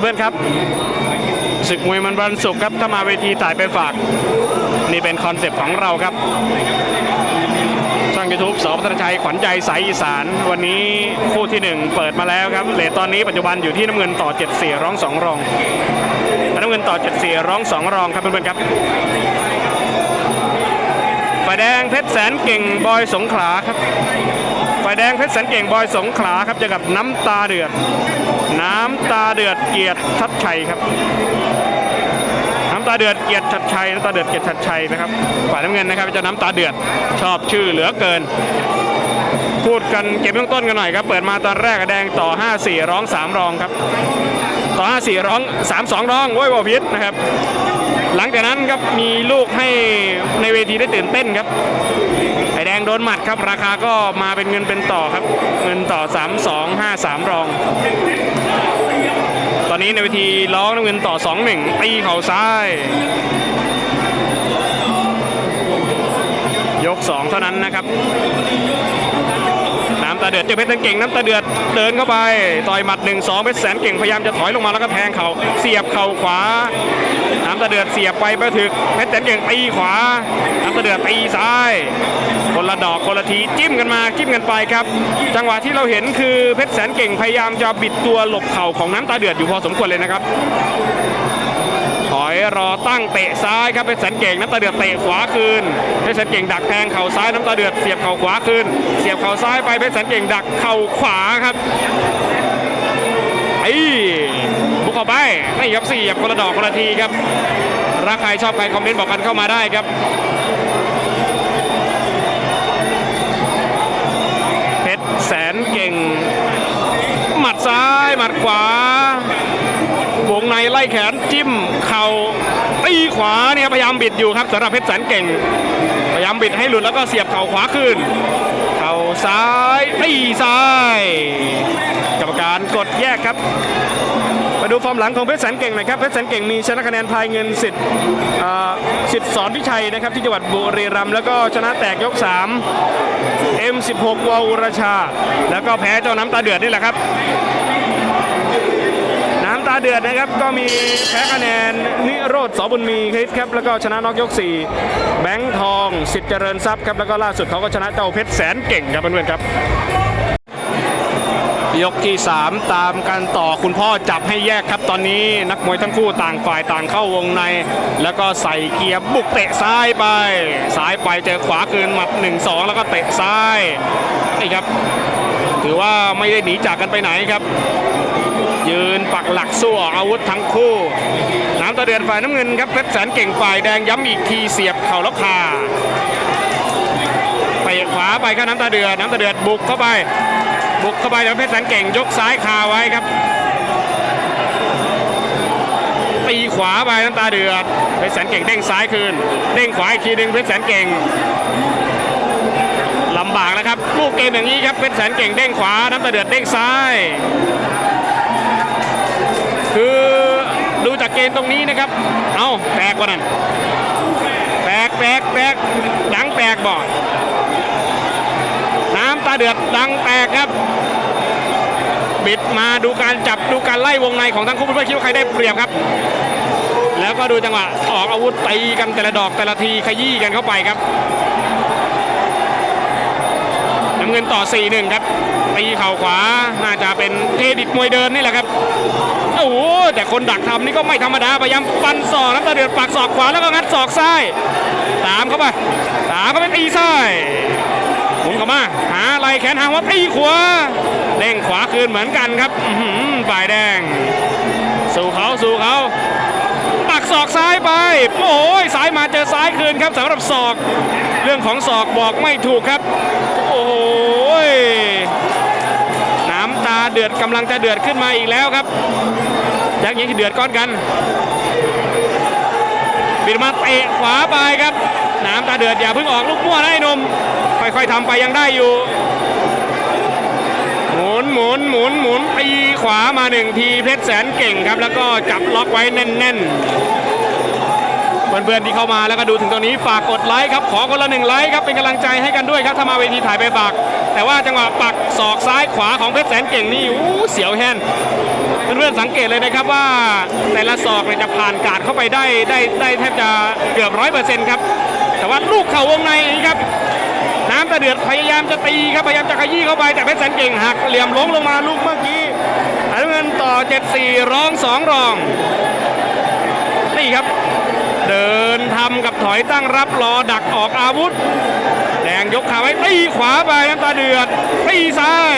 เพื่อนๆครับศึกมวยมันวันศุกร์ครับถ้ามาเวทีถ่ายไปฝาก นี่เป็นคอนเซปต์ของเราครับช่องยูทูบสอพัฒนชัยขวัญใจสายอีสาน วันนี้คู่ที่หนึ่งเปิดมาแล้วครับเลทตอนนี้ปัจจุบันอยู่ที่น้ำเงินต่อ 7 4 ร้อง 2 รองน้ำเงินต่อ 7 4 ร้อง 2 รองครับเพื่อนๆครับฝ่ายแดงเพชรแสนเก่งบอยสงขลาครับฝ่ายแดงเพชรแสนเก่งบอยสงขลาครับจอกับน้ำตาเดือด น้ำตาเดือดเกียรติชัดชัยครับ น้ำตาเดือดเกียรติชัดชัยน้ำตาเดือดเกียรติชัดชัยนะครับฝ่ายน้ำเงินนะครับเจะน้ำตาเดือดชอบชื่อเหลือเกิน พูดกันเก็บเบื้องต้นกันหน่อยครับ เปิดมาตอนแรกแดงต่อ 5-4 ร้อง 3 รองครับ ต่อ 5-4 ร้อง 3-2 ร้องโว้ยบอพิษนะครับ หลังจากนั้นครับมีลูกให้ในเวทีได้ตื่นเต้นครับ แดงโดนหมัดครับ ราคาก็มาเป็นเงินเป็นต่อครับ เงินต่อ 3 2 5 3 รอง ตอนนี้ในเวทีร้องน้ำเงินต่อ 2 1ตีเข่าซ้าย ยก 2 เท่านั้นนะครับาเดือดเจอเพชรแสนเก่งน้ำตาเดือดเดินเข้าไปต่อยหมัด 1 2เพชรแสนเก่งพยายามจะถอยลงมาแล้วก็แทงเขาเสียบเข่าขวาน้ำตาเดือดเสียบไปไปถึกเพชรแสนเก่งตีขวาน้ำตาเดือดตีซ้าย คนละดอกคนละทีจิ้มกันมาจิ้มกันไปครับ จังหวะที่เราเห็นคือเพชรแสนเก่งพยายามจะบิดตัวหลบเข่าของน้ำตาเดือดอยู่พอสมควรเลยนะครับ รอตั้งเตะซ้ายครับเพชรแสนเก่งน้ำตาเดือดเตะขวาคืนเพชรแสนเก่งดักแทงเข่าซ้ายน้ำตาเดือดเสียบเข่าขวาคืนเสียบเข่าซ้ายไปเพชรแสนเก่งดักเข่าขวาครับไอ้บุกเข้าไปไม่ครับสี่คนละดอกคนละทีครับรักใครชอบใครคอมเมนต์บอกกันเข้ามาได้ครับเพชรแสนเก่ง หมัดซ้ายหมัดขวาวงในไล่แขน จิ้มเข่าตีขวาเนี่ยพยายามบิดอยู่ครับสำหรับเพชรแสนเก่ง พยายามบิดให้หลุดแล้วก็เสียบเข่าขวาขึ้น เข่าซ้ายตีซ้ายกรรมการกดแยกครับมาดูฟอร์มหลังของเพชรแสนเก่งหน่อยครับเพชรแสนเก่งมีชนะคะแนนพายเงินสิทธิ์สิทธิ์สอนพิชัยนะครับที่จังหวัดบุรีรัมย์แล้วก็ชนะแตกยก 3 M16 วาอุรชา แล้วก็แพ้เจ้าน้ำตาเดือดนี่แหละครับ เดือดนะครับก็มีแพ้คะแนนนิโรธสบุญมีคริสครับแล้วก็ชนะนอกยก 4 แบงค์ทองสิทธิ์เจริญทรัพย์ครับแล้วก็ล่าสุดเขาก็ชนะเจ้าเพชรแสนเก่งครับเพื่อนๆครับยกที่ 3 ตามกันต่อคุณพ่อจับให้แยกครับตอนนี้นักมวยทั้งคู่ต่างฝ่ายต่างเข้าวงใน แล้วก็ใส่เกียร์บุกเตะซ้ายไปซ้ายไปเจอขวาคืนหมัด 1-2 แล้วก็เตะซ้ายนี่ครับ ถือว่าไม่ได้หนีจากกันไปไหนครับ ยืนปักหลักสู้ออกอาวุธทั้งคู่ น้ำตาเดือนฝ่ายน้ำเงินครับเพชรแสนเก่งฝ่ายแดงย้ำอีกทีเสียบเข่าแล้วคาไปขวาไปครับน้ำตาเดือดน้ำตาเดือดบุกเข้าไปบุกเข้าไปแล้วเพชรแสนเก่งยกซ้ายคาไว้ครับตีขวาไปน้ำตาเดือดเพชรแสนเก่งเด้งซ้ายคืนเด้งขวาอีกทีหนึ่งเพชรแสนเก่งลำบากแล้วครับลูกเกมอย่างนี้ครับเพชรแสนเก่งเด้งขวาน้ำตาเดือดเด้งซ้าย คือดูจากเกมตรงนี้นะครับ เอาแตกกว่านั้น แตกแตกแตกดังแตกบ่อน้ำตาเดือดดังแตกครับ บิดมาดูการจับดูการไล่วงในของทั้งคู่เพื่อคิดว่าใครได้เปรียบครับ แล้วก็ดูจังหวะออกอาวุธตีกันแต่ละดอกแต่ละทีขยี้กันเข้าไปครับน้ำเงินต่อ 4-1 ครับ ตีเข่าขวา น่าจะเป็นเครดิตมวยเดินนี่แหละครับ โอ้โหแต่คนดักทำนี่ก็ไม่ธรรมดา พยายามฟันศอกน้ำตาเดือดปักศอกขวาแล้วก็งัดศอกซ้าย ตามเข้าไป ตามเข้าไปตีซ้ายหมุนเข้ามา หาไหลแขนหางว่าตีขวาเด้งขวาคืนเหมือนกันครับฝ่ายแดง สู่เขาสู่เขาปักศอกซ้ายไป โอ้ยซ้ายมาเจอซ้ายคืนครับสำหรับศอก เรื่องของศอกบอกไม่ถูกครับ โอ้ย เดือดกำลังจะเดือดขึ้นมาอีกแล้วครับยักษ์ยังเดือดก้อนกันบิดมาเตะขวาไปครับน้ำตาเดือดอย่าเพิ่งออกลูกมั่วนะไอ้นมค่อยๆทำไปยังได้อยู่ หมุนหมุนหมุนหมุนตีขวามาหนึ่งทีเพชรแสนเก่งครับ แล้วก็จับล็อกไว้แน่นๆ เพื่อนๆที่เข้ามาแล้วก็ดูถึงตรงนี้ฝากกดไลค์ครับ ขอคนละหนึ่งไลค์ครับเป็นกำลังใจให้กันด้วยครับถ้ามาเวทีถ่ายไปฝาก แต่ว่าจังหวะปักศอกซ้ายขวาของเพชรแสนเก่งนี่อู้เสียวแฮนเพื่อนๆสังเกตเลยนะครับว่าแต่ละศอกเนี่ยจะผ่านการดเข้าไปได้ได้ได้แทบจะเกือบร้อยเปอร์เซ็นต์ครับ แต่ว่าลูกเข่าวงในนี่ครับ น้ำตาเดือดพยายามจะตีครับพยายามจะขยี้เข้าไปแต่เพชรแสนเก่งหักเหลี่ยมล้มลงมาลูกเมื่อกี้น้ำเงินต่อ 7-4 ร้อง 2 รอง นี่ครับ เดินทำกับถอยตั้งรับรอดักออกอาวุธ งยกขาไว้ตีขวาไปน้ำตาเดือดตีซ้าย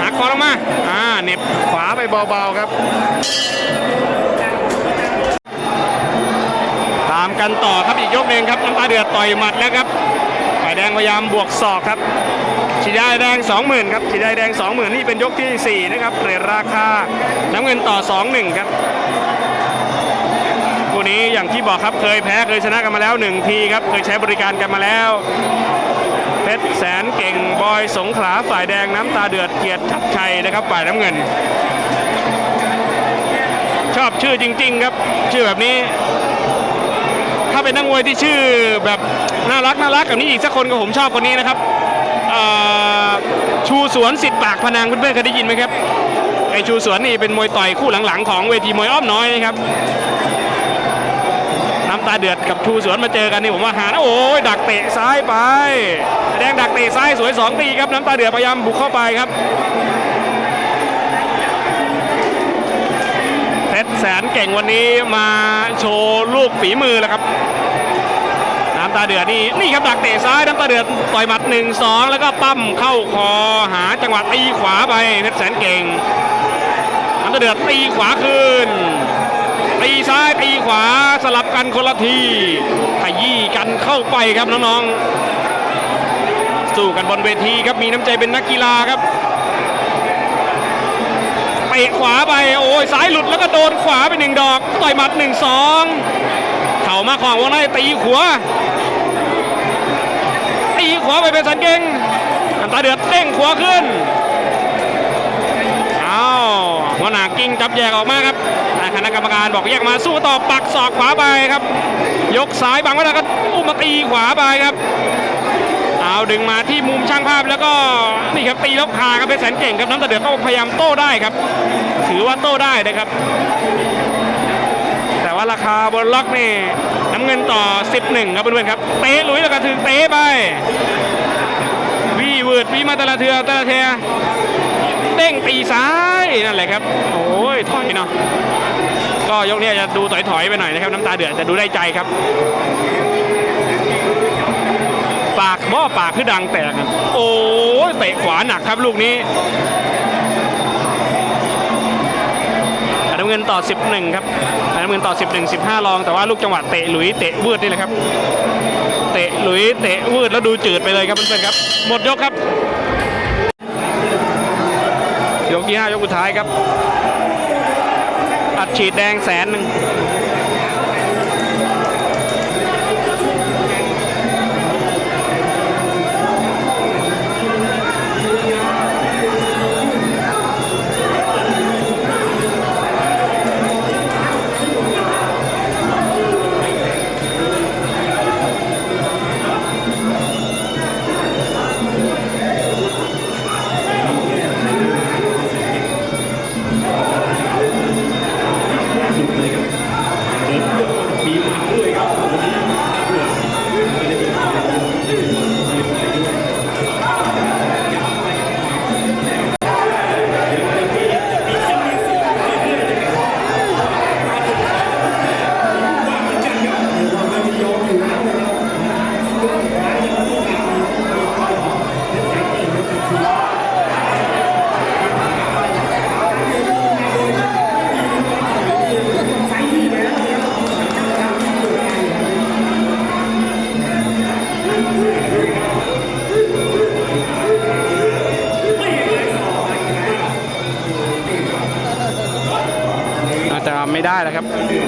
หักคอลงมาอ่าเน็บขวาไปเบาๆครับ ตามกันต่อครับอีกยกหนึ่งครับน้ำตาเดือดต่อยหมัดแล้วครับฝ่ายแดงพยายามบวกศอกครับฉีดได้แดง 20,000ครับฉีดได้แดง 20,000 นี่เป็นยกทีสี่4 นะครับเรทราคาน้ำเงินต่อ 2-1 ครับคู่นี้อย่างที่บอกครับเคยแพ้เคยชนะกันมาแล้วหนึ่งทีครับ เคยใช้บริการกันมาแล้ว เพชรแสนเก่งบอยสงขลาฝ่ายแดงน้ำตาเดือดเกียรติชัดชัยนะครับฝ่ายน้ำเงิน ชอบชื่อจริง ๆ ครับ ชื่อแบบนี้ ถ้าเป็นนักมวยที่ชื่อแบบน่ารักน่ารักแบบนี้อีกสักคนก็ผมชอบคนนี้นะครับชูสวนสิทธิ์ปากพนังเพื่อนๆเคยได้ยินไหมครับไอชูสวนนี่เป็นมวยต่อยคู่หลังๆ ของเวทีมวยอ้อมน้อยนะครับ ตาเดือดกับชูสวนมาเจอกันนี่ผมว่าหานะโอ้ยดักเตะซ้ายไป แดงดักเตะซ้ายสวยสองตีครับน้ำตาเดือดพยายามบุกเข้าไปครับเพชรแสนเก่งวันนี้มาโชว์ลูกฝีมือแล้วครับน้ำตาเดือดนี่นี่ครับดักเตะซ้ายน้ำตาเดือดต่อยหมัด 1 2 แล้วก็ปั้มเข้าคอหาจังหวะตีขวาไปเพชรแสนเก่งน้ำตาเดือดตีขวาคืน ตีซ้ายตีขวาสลับกันคนละทีขยี้กันเข้าไปครับน้องๆสู้กันบนเวทีครับมีน้ำใจเป็นนักกีฬาครับเตะขวาไปโอ้ยซ้ายหลุดแล้วก็โดนขวาไปหนึ่งดอกต่อยหมัดหนึ่งสองเข่ามาของวงในตีขวาตีขวาไปเป็นสันเก่งอันตาเดือดเด้งขวาขึ้นเอาหัวหน้ากิ้งจับแยกออกมาครับ คณะกรรมการบอกแยกมาสู้ต่อปักศอกขวาไปครับ ยกซ้ายบังว้แล้วก็อุ้มมาตีขวาไปครับ เอาดึงมาที่มุมช่างภาพแล้วก็นี่ครับตีแลบคาครับเป็นแสนเก่งครับน้ำตาเดือดก็พยายามโต้ได้ครับ ถือว่าโต้ได้นะครับ แต่ว่าราคาบนล็อกนี่น้ำเงินต่อ 11 ครับเพื่อนๆครับเตะลุยแล้วก็ถึงเตะไปวีเวืดวีมาแตละเทือแตละเทียเด้งตีซ้ายนั่นแหละครับ โอ้ยถอยเนาะ ก็ยกนี้จะดูถอยๆไปหน่อยนะครับน้ำตาเดือดจะดูได้ใจครับ ปากหม้อปากคือดังแตกโอ้เตะขวาหนักครับลูกนี้น้ำเงินต่อ 11 ครับน้ำเงินต่อ 11 15 รอง แต่ว่าลูกจังหวะเตะหลุยเตะวืดนี่แหละครับ เตะหลุยเตะวืดแล้วดูจืดไปเลยครับเพื่อนๆครับ หมดยกครับ ยกที่ 5 ยกสุดท้ายครับ ฉีดแดงแสนหนึ่ง ไม่ได้แล้วครับสุดครับ